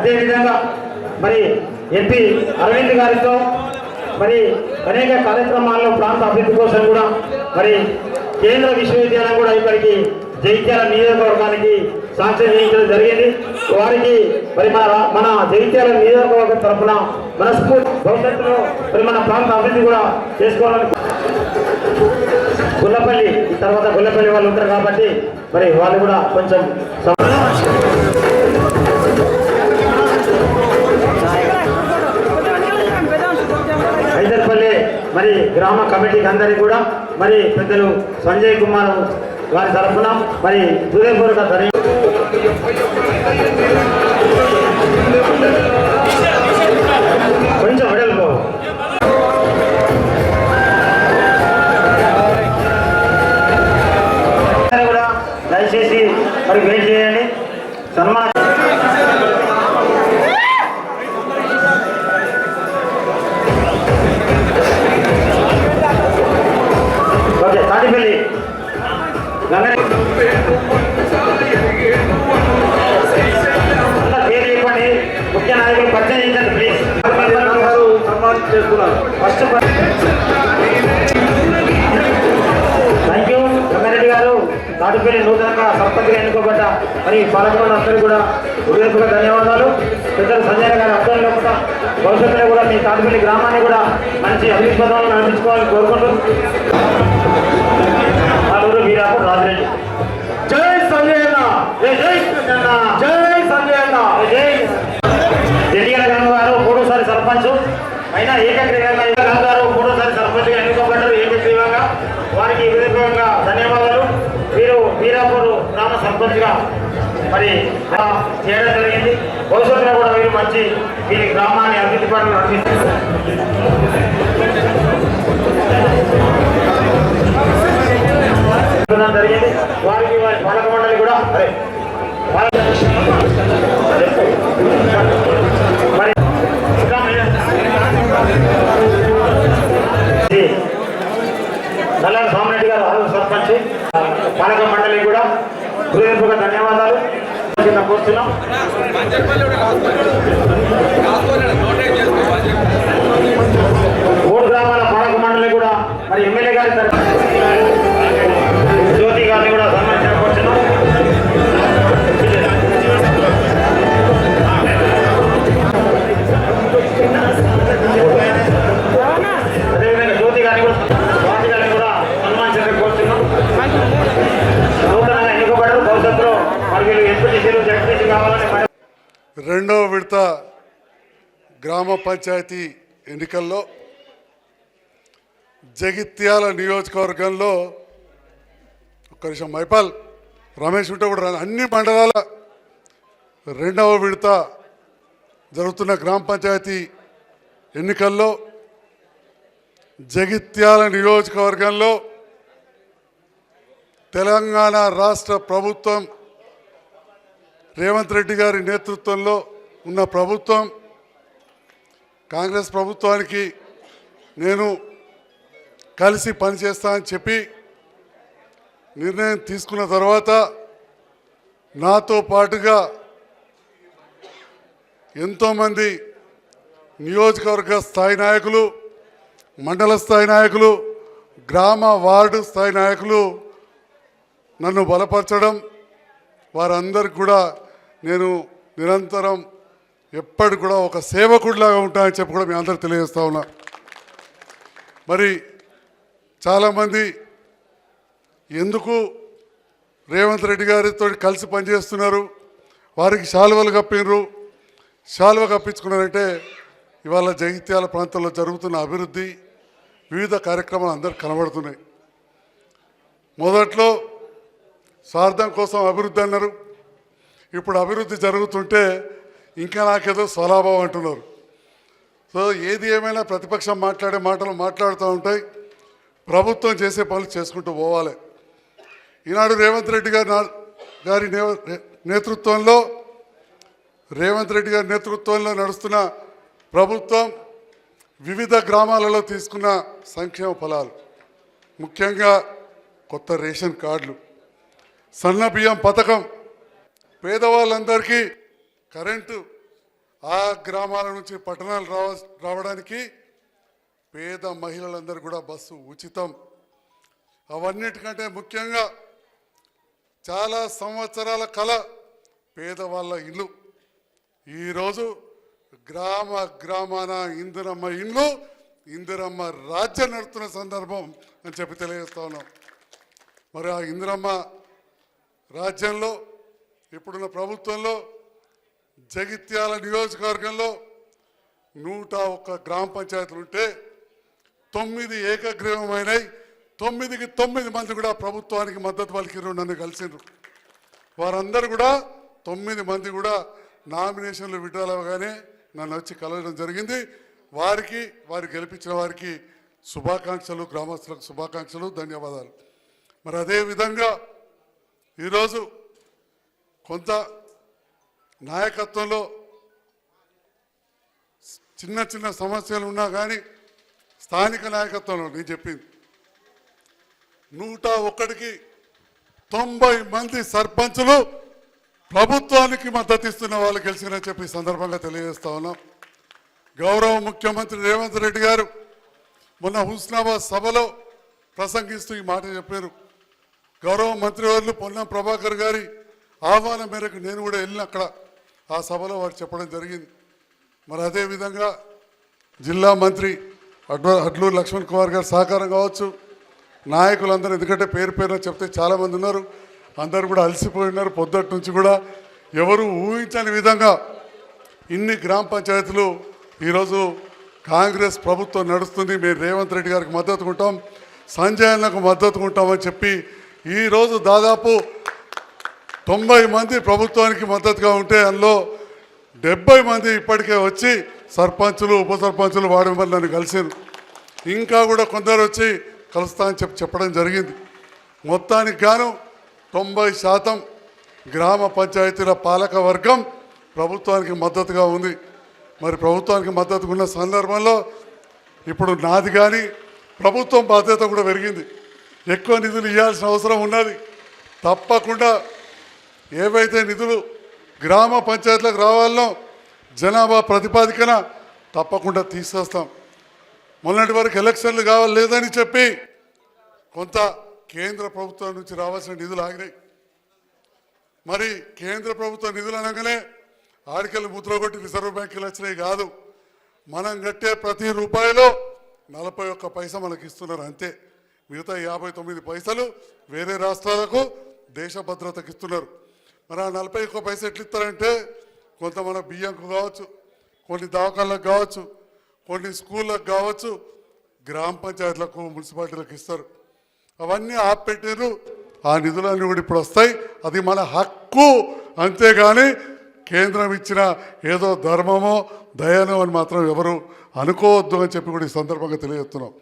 అదేవిధంగా మరి ఎంపీ అరవింద్ గారితో మరి అనేక కార్యక్రమాల్లో ప్రాంత అభివృద్ధి కోసం కూడా మరి కేంద్ర విశ్వవిద్యాలయం కూడా ఇక్కడికి జైత్యాల నియోజకవర్గానికి సాంక్షన్ చేయించడం జరిగింది. వారికి మరి మన మన జైత్యాల నియోజకవర్గం తరఫున మనస్ఫూర్తి భవిష్యత్తులో మరి మన ప్రాంత అభివృద్ధి కూడా చేసుకోవాలని గుల్లపల్లి తర్వాత గుల్లపల్లి వాళ్ళు ఉంటారు కాబట్టి మరి వాళ్ళు కూడా కొంచెం మరి గ్రామ కమిటీకి అందరికీ కూడా మరి పెద్దలు సంజయ్ కుమార్ వారి తరఫున మరి హృదయపూర్వక ధన్యవాదాలు. కొంచెం వెడల్పు. కూడా దయచేసి మరి వెయిట్ చేయండి. సన్మాన సర్పంచ్గా ఎన్నుకోబడ్డ మరి పాలకమండలి అందరూ కూడా హృదయపూర్వక ధన్యవాదాలు. పెద్దలు సంజయ్ గారి అర్థంలో కూడా భవిష్యత్తులో కూడా మీ తాటిపల్లి గ్రామాన్ని కూడా మంచి అభివృద్ధి పథకాలను నడిపించుకోవాలని కోరుకుంటూ ఆలూరు వీరాపు రాజరెడ్డి జై సంజయ్ అన్న. జై సంజయ్ అన్న. జై సంజయ్ అన్న. జై జటిగల గంగ గారు మూడోసారి సర్పంచ్. అయినా ఏకగ్రీవంగా గారు మూడోసారి సర్పంచ్గా ఎన్నుకోబడ్డారు ఏకగ్రీవంగా. వారికి హృదయపూర్వకంగా గ్రామ సర్పంచ్గా మరి చేయడం జరిగింది? భవిష్యత్తులో కూడా వీరు మంచి వీరి గ్రామాన్ని అభివృద్ధి పనులు నడిపిస్తారు. జరిగింది. వారికి వారి పాలక మండలి కూడా అరే గ్రామ పంచాయతీ ఎన్నికల్లో జగిత్యాల నియోజకవర్గంలో ఒక్క నిమిషం మైపాల్ రమేష్ ఉంటే కూడా అన్ని మండలాల రెండవ విడత జరుగుతున్న గ్రామ పంచాయతీ ఎన్నికల్లో జగిత్యాల నియోజకవర్గంలో తెలంగాణ రాష్ట్ర ప్రభుత్వం రేవంత్ రెడ్డి గారి నేతృత్వంలో ఉన్న ప్రభుత్వం కాంగ్రెస్ ప్రభుత్వానికి నేను కలిసి పనిచేస్తా అని చెప్పి నిర్ణయం తీసుకున్న తర్వాత నాతో పాటుగా ఎంతోమంది నియోజకవర్గ స్థాయి నాయకులు మండల స్థాయి నాయకులు గ్రామ వార్డు స్థాయి నాయకులు నన్ను బలపరచడం వారందరికి కూడా నేను నిరంతరం ఎప్పటి కూడా ఒక సేవకుడిలాగా ఉంటానని చెప్పి కూడా మీ అందరూ తెలియజేస్తా ఉన్నా. మరి చాలామంది ఎందుకు రేవంత్ రెడ్డి గారితో కలిసి పనిచేస్తున్నారు? వారికి శాలువలు కప్పినరు. శాలువ కప్పించుకున్నారంటే ఇవాళ జగిత్యాల ప్రాంతంలో జరుగుతున్న అభివృద్ధి వివిధ కార్యక్రమాలు అందరికి కనబడుతున్నాయి. మొదట్లో స్వార్థం కోసం అభివృద్ధి అన్నారు. ఇప్పుడు అభివృద్ధి జరుగుతుంటే ఇంకా నాకేదో స్వలాభం అంటున్నారు. సో ఏది ఏమైనా ప్రతిపక్షం మాట్లాడే మాటలు మాట్లాడుతూ ఉంటాయి. ప్రభుత్వం చేసే పనులు చేసుకుంటూ పోవాలి. ఈనాడు రేవంత్ రెడ్డి గారి నా- గారి నే- నేతృత్వంలో రేవంత్ రెడ్డి గారి నేతృత్వంలో నడుస్తున్న ప్రభుత్వం వివిధ గ్రామాలలో తీసుకున్న సంక్షేమ ఫలాలు. ముఖ్యంగా కొత్త రేషన్ కార్డులు. సన్న బియ్యం పథకం పేదవాళ్ళందరికీ కరెంటు ఆ గ్రామాల నుంచి పట్టణాలు రావ రావడానికి పేద మహిళలందరూ కూడా బస్సు ఉచితం. అవన్నిటికంటే ముఖ్యంగా చాలా సంవత్సరాల కళ పేదవాళ్ళ ఇల్లు. ఈరోజు గ్రామ గ్రామాన ఇందిరమ్మ ఇల్లు ఇందిరమ్మ రాజ్యం నడుతున్న సందర్భం అని చెప్పి తెలియజేస్తా ఉన్నాం. మరి ఆ ఇందిరమ్మ రాజ్యంలో ఇప్పుడున్న ప్రభుత్వంలో జగిత్యాల నియోజకవర్గంలో నూట ఒక్క గ్రామ పంచాయతీలు ఉంటే తొమ్మిది ఏకగ్రీవమైనవి తొమ్మిదికి తొమ్మిది మంది కూడా ప్రభుత్వానికి మద్దతు పలికిరు నన్ను కలిసిండ్రు వారందరూ కూడా తొమ్మిది మంది కూడా నామినేషన్లు విడుదలగానే నన్ను వచ్చి కలవడం జరిగింది. వారికి వారు గెలిపించిన వారికి శుభాకాంక్షలు గ్రామస్తులకు శుభాకాంక్షలు ధన్యవాదాలు. మరి అదే విధంగా ఈరోజు కొంత నాయకత్వంలో చిన్న చిన్న సమస్యలు ఉన్నా కానీ స్థానిక నాయకత్వంలో నేను చెప్పింది. నూట ఒక్కటికి తొంభై మంది సర్పంచులు ప్రభుత్వానికి మద్దతు ఇస్తున్న వాళ్ళు గెలిచినని చెప్పి సందర్భంగా తెలియజేస్తా ఉన్నాం. గౌరవ ముఖ్యమంత్రి రేవంత్ రెడ్డి గారు మొన్న హుస్నాబాద్ సభలో ప్రసంగిస్తూ ఈ మాట చెప్పారు. గౌరవ మంత్రివర్యులు పొన్నం ప్రభాకర్ గారి ఆహ్వానం మేరకు నేను కూడా వెళ్ళిన అక్కడ ఆ సభలో వారు చెప్పడం జరిగింది. మరి అదే విధంగా జిల్లా మంత్రి అడ్వ అడ్లూరు లక్ష్మణ్ కుమార్ గారు సహకారం కావచ్చు నాయకులందరూ ఎందుకంటే పేరు పేరున చెప్తే చాలామంది ఉన్నారు అందరూ కూడా అలసిపోయినారు. పొద్దుటి నుంచి కూడా ఎవరు ఊహించని విధంగా ఇన్ని గ్రామ పంచాయతీలు ఈరోజు కాంగ్రెస్ ప్రభుత్వం నడుస్తుంది. మేము రేవంత్ రెడ్డి గారికి మద్దతు ఉంటాం సంజయ్ అన్నకు మద్దతు ఉంటామని చెప్పి ఈరోజు దాదాపు తొంభై మంది ప్రభుత్వానికి మద్దతుగా ఉంటే అందులో డెబ్బై మంది ఇప్పటికే వచ్చి సర్పంచులు ఉప సర్పంచులు వాడి వల్ల నన్ను కలిసారు ఇంకా కూడా కొందరు వచ్చి కలుస్తా అని చెప్పి చెప్పడం జరిగింది. మొత్తానికి గాను తొంభై శాతం గ్రామ పంచాయతీల పాలక వర్గం ప్రభుత్వానికి మద్దతుగా ఉంది. మరి ప్రభుత్వానికి మద్దతు ఉన్న సందర్భంలో ఇప్పుడు నాది కానీ ప్రభుత్వం బాధ్యత కూడా పెరిగింది. ఎక్కువ నిధులు ఇవ్వాల్సిన అవసరం ఉన్నది. తప్పకుండా ఏవైతే నిధులు గ్రామ పంచాయతీలకు రావాలనో జనాభా ప్రతిపాదికన తప్పకుండా తీసుకొస్తాం మొన్నటి వరకు ఎలక్షన్లు కావాలి లేదని చెప్పి కొంత కేంద్ర ప్రభుత్వం నుంచి రావాల్సిన నిధులు ఆగినాయి. మరి కేంద్ర ప్రభుత్వ నిధులు అనగానే ఆడికలు ముద్రగొట్టి రిజర్వ్ బ్యాంకులు వచ్చినాయి కాదు. మనం కట్టే ప్రతి రూపాయలో నలభై ఒక్క పైసా మనకి ఇస్తున్నారు అంతే. మిగతా యాభై తొమ్మిది పైసలు వేరే రాష్ట్రాలకు దేశ భద్రతకి ఇస్తున్నారు మరి ఆ నలభై ఒక్క పైసలు ఎట్లా ఇస్తారంటే కొంత మన బియ్యంకు కావచ్చు కొన్ని దవాఖాన్లకు కావచ్చు కొన్ని స్కూళ్ళకు కావచ్చు గ్రామ పంచాయతీలకు మున్సిపాలిటీలకు ఇస్తారు. అవన్నీ ఆపెట్టారు ఆ నిధులన్నీ కూడా ఇప్పుడు వస్తాయి. అది మన హక్కు. అంతేగాని కేంద్రం ఇచ్చిన ఏదో ధర్మమో దయనో అని మాత్రం ఎవరు అనుకోవద్దు అని చెప్పి కూడా ఈ సందర్భంగా తెలియజేస్తున్నాం.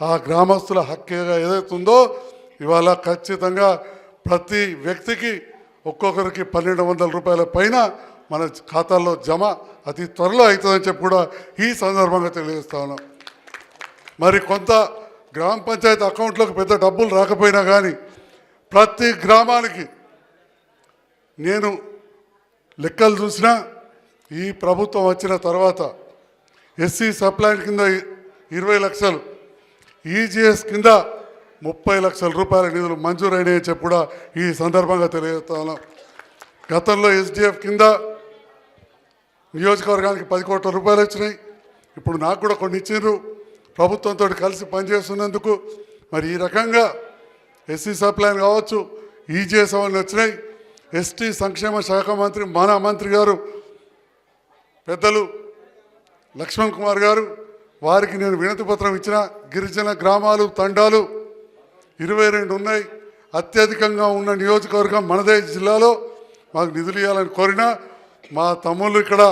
ఆ గ్రామస్తుల హక్కుగా ఏదైతుందో ఉందో ఇవాళ ఖచ్చితంగా ప్రతి వ్యక్తికి ఒక్కొక్కరికి పన్నెండు వందల రూపాయల పైన మన ఖాతాల్లో జమ అతి త్వరలో అవుతుందని చెప్పి కూడా ఈ సందర్భంగా తెలియజేస్తా ఉన్నాం. మరి కొంత గ్రామ పంచాయతీ అకౌంట్లోకి పెద్ద డబ్బులు రాకపోయినా కానీ ప్రతి గ్రామానికి నేను లెక్కలు చూసినా ఈ ప్రభుత్వం వచ్చిన తర్వాత ఎస్సీ సప్లైన్ కింద ఇరవై లక్షలు ఈజీఎస్ కింద ముప్పై లక్షల రూపాయల నిధులు మంజూరైనాయని చెప్పి కూడా ఈ సందర్భంగా తెలియజేస్తాను గతంలో ఎస్డిఎఫ్ కింద నియోజకవర్గానికి పది కోట్ల రూపాయలు వచ్చినాయి. ఇప్పుడు నాకు కూడా కొన్ని ఇచ్చిండ్రు ప్రభుత్వంతో కలిసి పనిచేస్తున్నందుకు మరి ఈ రకంగా ఎస్సీ సప్లైన్ కావచ్చు ఈజీఎస్ అవన్నీ వచ్చినాయి. ఎస్టీ సంక్షేమ శాఖ మంత్రి మన మంత్రి గారు పెద్దలు లక్ష్మణ్ కుమార్ గారు వారికి నేను వినతి పత్రం ఇచ్చిన గిరిజన గ్రామాలు తండాలు ఇరవై రెండు ఉన్నాయి. అత్యధికంగా ఉన్న నియోజకవర్గం మనదే జిల్లాలో. మాకు నిధులు ఇవ్వాలని కోరినా మా తమ్ముళ్ళు ఇక్కడ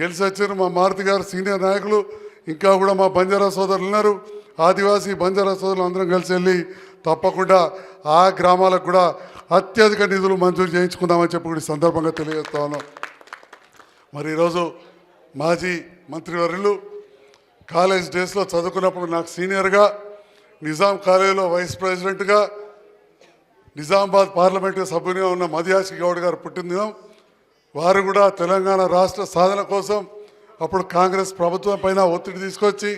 గెలిచి వచ్చారు. మా మారుతి గారు సీనియర్ నాయకులు. ఇంకా కూడా మా బంజారా సోదరులు ఉన్నారు. ఆదివాసీ బంజారా సోదరులు అందరం కలిసి వెళ్ళి తప్పకుండా ఆ గ్రామాలకు కూడా అత్యధిక నిధులు మంజూరు చేయించుకుందామని చెప్పి కూడా సందర్భంగా తెలియజేస్తా ఉన్నాం. మరి ఈరోజు మాజీ మంత్రివర్యులు కాలేజ్ డేస్లో చదువుకున్నప్పుడు నాకు సీనియర్గా నిజాం కాలేజీలో వైస్ ప్రెసిడెంట్గా నిజామాబాద్ పార్లమెంటు సభ్యునిగా ఉన్న మదియాసి గౌడ్ గారు పుట్టినదినం వారు కూడా తెలంగాణ రాష్ట్ర సాధన కోసం అప్పుడు కాంగ్రెస్ ప్రభుత్వం పైన ఒత్తిడి తీసుకొచ్చి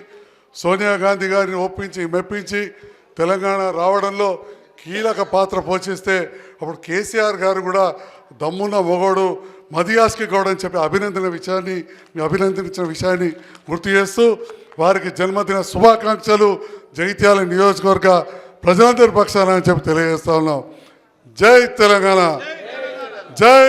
సోనియా గాంధీ గారిని ఒప్పించి మెప్పించి తెలంగాణ రావడంలో కీలక పాత్ర పోషిస్తే అప్పుడు కేసీఆర్ గారు కూడా దమ్మున్న మొగోడు మదియాస్కి గౌడ్ అని చెప్పి అభినందన విషయాన్ని మీ అభినందించిన విషయాన్ని గుర్తు చేస్తూ వారికి జన్మదిన శుభాకాంక్షలు జగిత్యాల నియోజకవర్గ ప్రజలందరి పక్షాన అని చెప్పి తెలియజేస్తా ఉన్నాం. జై తెలంగాణ. జై